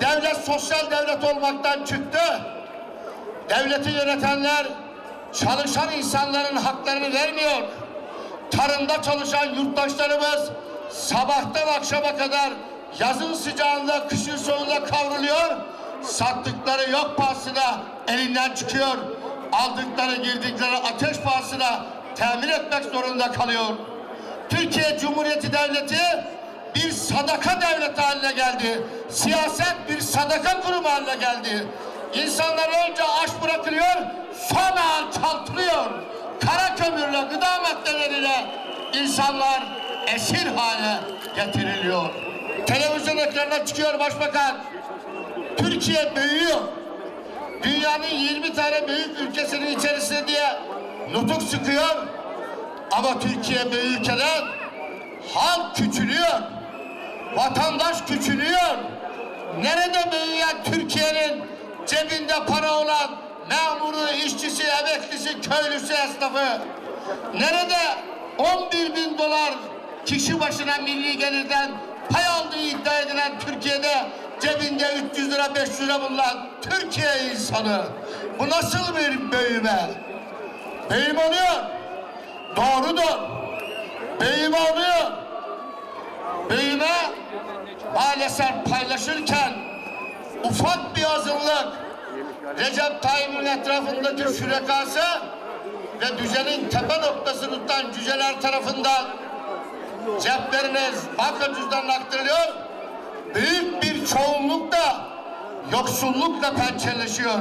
Devlet sosyal devlet olmaktan çıktı. Devleti yönetenler çalışan insanların haklarını vermiyor. Tarımda çalışan yurttaşlarımız sabahtan akşama kadar yazın sıcağında, kışın soğuğunda kavruluyor. Sattıkları yok pahasına elinden çıkıyor. Aldıkları, girdikleri ateş pahasına temin etmek zorunda kalıyor. Türkiye Cumhuriyeti Devleti bir sadaka devleti haline geldi. Siyaset bir sadaka kurumu haline geldi. İnsanlar önce aç bırakılıyor, sonra alçaltılıyor. Kara kömürle, gıda maddeleriyle insanlar esir hale getiriliyor. Televizyon ekranına çıkıyor başbakan. Türkiye büyüyor. Dünyanın 20 tane büyük ülkesinin içerisinde diye nutuk sıkıyor. Ama Türkiye büyürken halk küçülüyor. Vatandaş küçülüyor. Nerede büyüyen Türkiye'nin cebinde para olan memuru, işçisi, emeklisi, köylüsü, esnafı? Nerede 11 bin dolar kişi başına milli gelirden pay aldığı iddia edilen Türkiye'de cebinde 300 lira 500 lira bulunan Türkiye insanı? Bu nasıl bir büyüme? Büyüme oluyor. Doğrudur. Büyüme oluyor. Büyüme maalesef paylaşırken ufak bir azınlık Recep Tayyip'in etrafındaki şürekası ve düzenin tepe noktasını tutan cüceler tarafından ceplerine banka cüzdanına aktarılıyor. Büyük bir çoğunluk da yoksullukla pençeleşiyor.